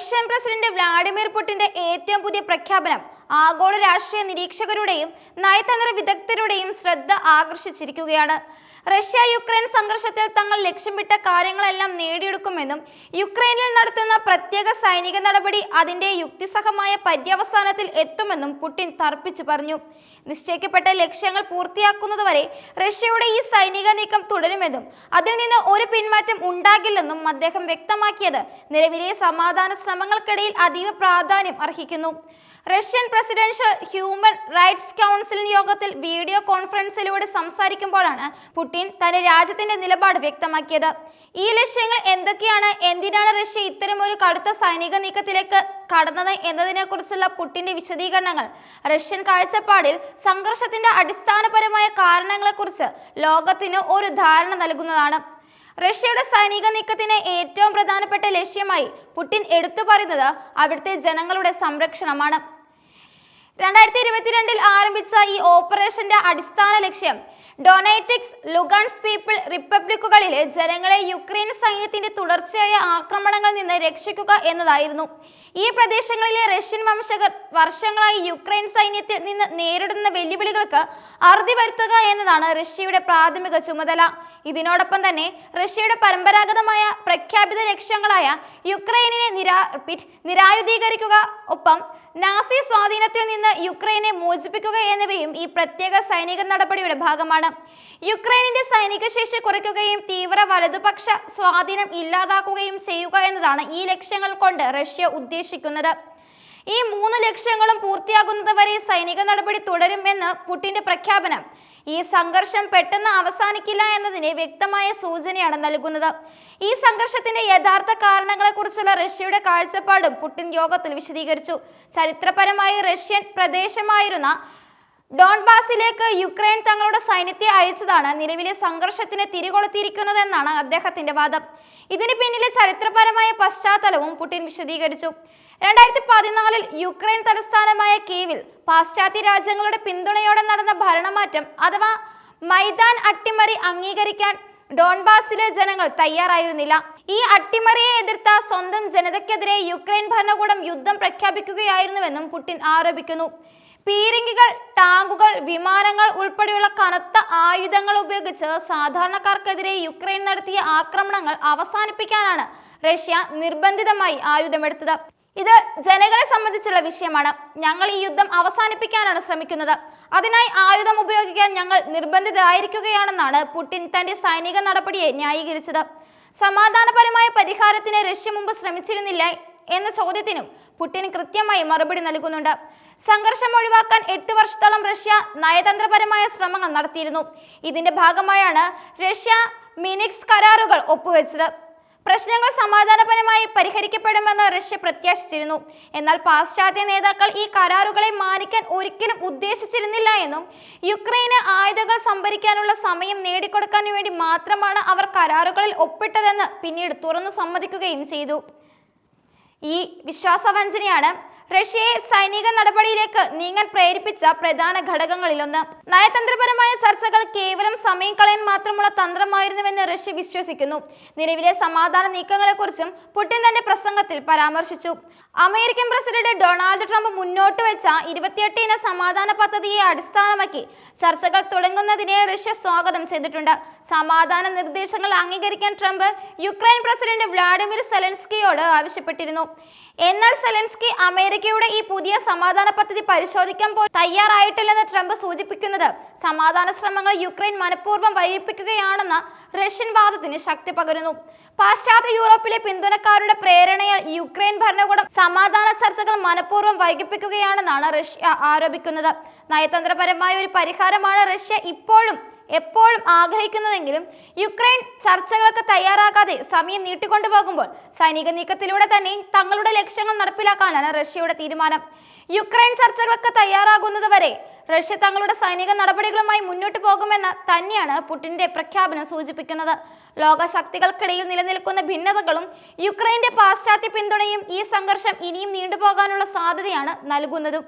Russian president Vladimir പുടിന്റെ ഏറ്റവും പുതിയ പ്രഖ്യാപനം ആഗോള രാഷ്ട്രീയ നിരീക്ഷകരുടെയും നയതന്ത്ര വിദഗ്ധരുടെയും ശ്രദ്ധ ആകർഷിച്ചിരിക്കുകയാണ്. റഷ്യ യുക്രൈൻ സംഘർഷത്തിൽ തങ്ങൾ ലക്ഷ്യമിട്ട കാര്യങ്ങളെല്ലാം നേടിയെടുക്കുമെന്നും യുക്രൈനിൽ നടത്തുന്ന പ്രത്യേക സൈനിക നടപടി അതിന്റെ യുക്തിസഹമായ പര്യവസാനത്തിൽ എത്തുമെന്നും പുടിൻ തർപ്പിച്ചു പറഞ്ഞു. നിശ്ചയിക്കപ്പെട്ട ലക്ഷ്യങ്ങൾ പൂർത്തിയാക്കുന്നതുവരെ റഷ്യയുടെ ഈ സൈനിക നീക്കം തുടരുമെന്നും അതിൽ നിന്ന് ഒരു പിന്മാറ്റം ഉണ്ടാകില്ലെന്നും അദ്ദേഹം വ്യക്തമാക്കിയത്. നിലവിലെ സമാധാന ശ്രമങ്ങൾക്കിടയിൽ അതീവ പ്രാധാന്യം അർഹിക്കുന്നു. Russian presidential human rights council യോഗത്തിൽ വീഡിയോ കോൺഫറൻസിലൂടെ സംസാരിക്കുമ്പോഴാണ് പുടിൻ തന്റെ രാജ്യത്തിന്റെ നിലപാട് വ്യക്തമാക്കിയത്. ഈ ലക്ഷ്യങ്ങൾ എന്തൊക്കെയാണ്? എന്തിനാണ് റഷ്യ ഇത്തരമൊരു കടുത്ത സൈനിക നീക്കത്തിലേക്ക് കടന്നത് എന്നതിനെക്കുറിച്ചുള്ള പുടിന്റെ വിശദീകരണങ്ങൾ റഷ്യൻ കാഴ്ചപ്പാടിൽ സംഘർഷത്തിന്റെ അടിസ്ഥാനപരമായ കാരണങ്ങളെക്കുറിച്ച് ലോകത്തിന് ഒരു ധാരണ നൽകുന്നതാണ്. റഷ്യയുടെ സൈനിക നീക്കത്തിന് ഏറ്റവും പ്രധാനപ്പെട്ട ലക്ഷ്യമായി പുടിൻ എടുത്തു പറയുന്നത് അവിടുത്തെ ജനങ്ങളുടെ സംരക്ഷണമാണ്. രണ്ടായിരത്തി ഇരുപത്തിരണ്ടിൽ ആരംഭിച്ച ഈ ഓപ്പറേഷന്റെ അടിസ്ഥാന ലക്ഷ്യം ഡൊണേറ്റിക്സ് ലുഗാൻസ് പീപ്പിൾ റിപ്പബ്ലിക്കുകളിലെ ജനങ്ങളെ യുക്രൈൻ സൈന്യത്തിന്റെ തുടർച്ചയായ ആക്രമണങ്ങളിൽ നിന്ന് രക്ഷിക്കുക എന്നതായിരുന്നു. ഈ പ്രദേശങ്ങളിലെ റഷ്യൻ വംശകർ വർഷങ്ങളായി യുക്രൈൻ സൈന്യത്തിൽ നിന്ന് നേരിടുന്ന വെല്ലുവിളികൾക്ക് അറുതി വരുത്തുക എന്നതാണ് റഷ്യയുടെ പ്രാഥമിക ചുമതല. ഇതിനോടൊപ്പം തന്നെ റഷ്യയുടെ പരമ്പരാഗതമായ പ്രഖ്യാപിത ലക്ഷ്യങ്ങളായ യുക്രൈനെ നിരാ നിരായുധീകരിക്കുക. ഒപ്പം നാസി സ്വാധീനത്തിൽ നിന്ന് യുക്രൈനെ മോചിപ്പിക്കുക എന്നിവയും ഈ പ്രത്യേക സൈനിക നടപടിയുടെ ഭാഗമാണ്. യുക്രൈനിന്റെ സൈനിക ശേഷി കുറയ്ക്കുകയും തീവ്ര വലതുപക്ഷ സ്വാധീനം ഇല്ലാതാക്കുകയും ചെയ്യുക എന്നതാണ് ഈ ലക്ഷ്യങ്ങൾ കൊണ്ട് റഷ്യ ഉദ്ദേശിക്കുന്നത്. ഈ മൂന്ന് ലക്ഷ്യങ്ങളും പൂർത്തിയാകുന്നതുവരെ സൈനിക നടപടി തുടരും എന്ന് പുടിന്റെ പ്രഖ്യാപനം. ഈ സംഘർഷം പെട്ടെന്ന് അവസാനിക്കില്ല എന്നതിന് വ്യക്തമായ സൂചനയാണ് നൽകുന്നത്. ഈ സംഘർഷത്തിന്റെ യഥാർത്ഥ കാരണങ്ങളെക്കുറിച്ചുള്ള റഷ്യയുടെ കാഴ്ചപ്പാടും പുടിൻ യോഗത്തിൽ വിശദീകരിച്ചു. ചരിത്രപരമായി റഷ്യൻ പ്രദേശമായിരുന്ന ഡോൺബാസിലേക്ക് യുക്രൈൻ തങ്ങളുടെ സൈന്യത്തെ അയച്ചതാണ് നിലവിലെ സംഘർഷത്തിന് തിരികൊളുത്തിയിരിക്കുന്നതെന്നാണ് അദ്ദേഹത്തിന്റെ വാദം. ഇതിന് പിന്നിലെ ചരിത്രപരമായ പശ്ചാത്തലവും പുടിൻ വിശദീകരിച്ചു. രണ്ടായിരത്തി പതിനാലിൽ യുക്രൈൻ തലസ്ഥാനമായ കീവിൽ പാശ്ചാത്യ രാജ്യങ്ങളുടെ പിന്തുണയോടെ നടന്ന ഭരണമാറ്റം അഥവാ മൈതാൻ അട്ടിമറി അംഗീകരിക്കാൻ ഡോൺബാസിലെ ജനങ്ങൾ തയ്യാറായിരുന്നില്ല. ഈ അട്ടിമറിയെ എതിർത്ത സ്വന്തം ജനതയ്ക്കെതിരെ യുക്രൈൻ ഭരണകൂടം യുദ്ധം പ്രഖ്യാപിക്കുകയായിരുന്നുവെന്നും പുടിൻ ആരോപിക്കുന്നു. പീരങ്കികൾ ടാങ്കുകൾ വിമാനങ്ങൾ ഉൾപ്പെടെയുള്ള കനത്ത ആയുധങ്ങൾ ഉപയോഗിച്ച് സാധാരണക്കാർക്കെതിരെ യുക്രൈൻ നടത്തിയ ആക്രമണങ്ങൾ അവസാനിപ്പിക്കാനാണ് റഷ്യ നിർബന്ധിതമായി ആയുധമെടുത്തത്. ഇത് ജനങ്ങളെ സംബന്ധിച്ചുള്ള വിഷയമാണ്. ഞങ്ങൾ ഈ യുദ്ധം അവസാനിപ്പിക്കാനാണ് ശ്രമിക്കുന്നത്. അതിനായി ആയുധം ഉപയോഗിക്കാൻ ഞങ്ങൾ നിർബന്ധിതരായിരിക്കുകയാണെന്നാണ് പുടിൻ തന്റെ സൈനിക നടപടിയെ ന്യായീകരിച്ചത്. സമാധാനപരമായ പരിഹാരത്തിന് റഷ്യ മുമ്പ് ശ്രമിച്ചിരുന്നില്ല എന്ന ചോദ്യത്തിനും പുടിൻ കൃത്യമായി മറുപടി നൽകുന്നുണ്ട്. സംഘർഷം ഒഴിവാക്കാൻ എട്ട് വർഷത്തോളം റഷ്യ നയതന്ത്രപരമായ ശ്രമങ്ങൾ നടത്തിയിരുന്നു. ഇതിന്റെ ഭാഗമായാണ് റഷ്യ മിനിക്സ് കരാറുകൾ ഒപ്പുവെച്ചത്. പ്രശ്നങ്ങൾ സമാധാനപരമായി പരിഹരിക്കപ്പെടുമെന്ന് റഷ്യ പ്രത്യാശിച്ചിരുന്നു. എന്നാൽ പാശ്ചാത്യ നേതാക്കൾ ഈ കരാറുകളെ മാനിക്കാൻ ഒരിക്കലും ഉദ്ദേശിച്ചിരുന്നില്ല എന്നും യുക്രൈന് ആയുധങ്ങൾ സംഭരിക്കാനുള്ള സമയം നേടിക്കൊടുക്കാൻ വേണ്ടി മാത്രമാണ് അവർ കരാറുകളിൽ ഒപ്പിട്ടതെന്ന് പിന്നീട് തുറന്നു സമ്മതിക്കുകയും ചെയ്തു. ഈ വിശ്വാസവഞ്ചനയാണ് റഷ്യയെ സൈനിക നടപടിയിലേക്ക് നീങ്ങാൻ പ്രേരിപ്പിച്ച പ്രധാന ഘടകങ്ങളിലൊന്ന്. നയതന്ത്രപരമായ ചർച്ചകൾ കേവലം സമയം കളയാൻ മാത്രമുള്ള തന്ത്രമായിരുന്നുവെന്ന് റഷ്യ വിശ്വസിക്കുന്നു. നിലവിലെ സമാധാന നീക്കങ്ങളെക്കുറിച്ചും പുടിൻ തന്റെ പ്രസംഗത്തിൽ പരാമർശിച്ചു. അമേരിക്കൻ പ്രസിഡന്റ് ഡൊണാൾഡ് ട്രംപ് മുന്നോട്ട് വെച്ച ഇരുപത്തിയെട്ട് ഇന സമാധാന പദ്ധതിയെ അടിസ്ഥാനമാക്കി ചർച്ചകൾ തുടങ്ങുന്നതിനെ റഷ്യ സ്വാഗതം ചെയ്തിട്ടുണ്ട്. സമാധാന നിർദ്ദേശങ്ങൾ അംഗീകരിക്കാൻ ട്രംപ് യുക്രൈൻ പ്രസിഡന്റ് വ്ളാഡിമിർ സെലൻസ്കിയോട് ആവശ്യപ്പെട്ടിരുന്നു. എന്നാൽ സെലൻസ്കി അമേരിക്കയുടെ ഈ പുതിയ സമാധാന പദ്ധതി പരിശോധിക്കാൻ പോലും തയ്യാറായിട്ടില്ലെന്ന് ട്രംപ് സൂചിപ്പിക്കുന്നത് സമാധാന ശ്രമങ്ങൾ യുക്രൈൻ മനഃപൂർവം വൈകിപ്പിക്കുകയാണെന്ന റഷ്യൻ വാദത്തിന് ശക്തി പകരുന്നു. പാശ്ചാത്യ യൂറോപ്പിലെ പിന്തുണക്കാരുടെ പ്രേരണയാൽ യുക്രൈൻ ഭരണകൂടം സമാധാന ചർച്ചകൾ മനഃപൂർവം വൈകിപ്പിക്കുകയാണെന്നാണ് റഷ്യ ആരോപിക്കുന്നത്. നയതന്ത്രപരമായ ഒരു പരിഹാരമാണ് റഷ്യ ഇപ്പോഴും എപ്പോഴും ആഗ്രഹിക്കുന്നതെങ്കിലും യുക്രൈൻ ചർച്ചകളൊക്കെ തയ്യാറാക്കാതെ സമയം നീട്ടിക്കൊണ്ടുപോകുമ്പോൾ സൈനിക നീക്കത്തിലൂടെ തന്നെ തങ്ങളുടെ ലക്ഷ്യങ്ങൾ നടപ്പിലാക്കാനാണ് റഷ്യയുടെ തീരുമാനം. യുക്രൈൻ ചർച്ചകളൊക്കെ തയ്യാറാകുന്നതുവരെ റഷ്യ തങ്ങളുടെ സൈനിക നടപടികളുമായി മുന്നോട്ട് പോകുമെന്ന് തന്നെയാണ് പുടിന്റെ പ്രഖ്യാപനം സൂചിപ്പിക്കുന്നത്. ലോകശക്തികൾക്കിടയിൽ നിലനിൽക്കുന്ന ഭിന്നതകളും യുക്രൈന്റെ പാശ്ചാത്യ പിന്തുണയും ഈ സംഘർഷം ഇനിയും നീണ്ടുപോകാനുള്ള സാധ്യതയാണ് നൽകുന്നതും.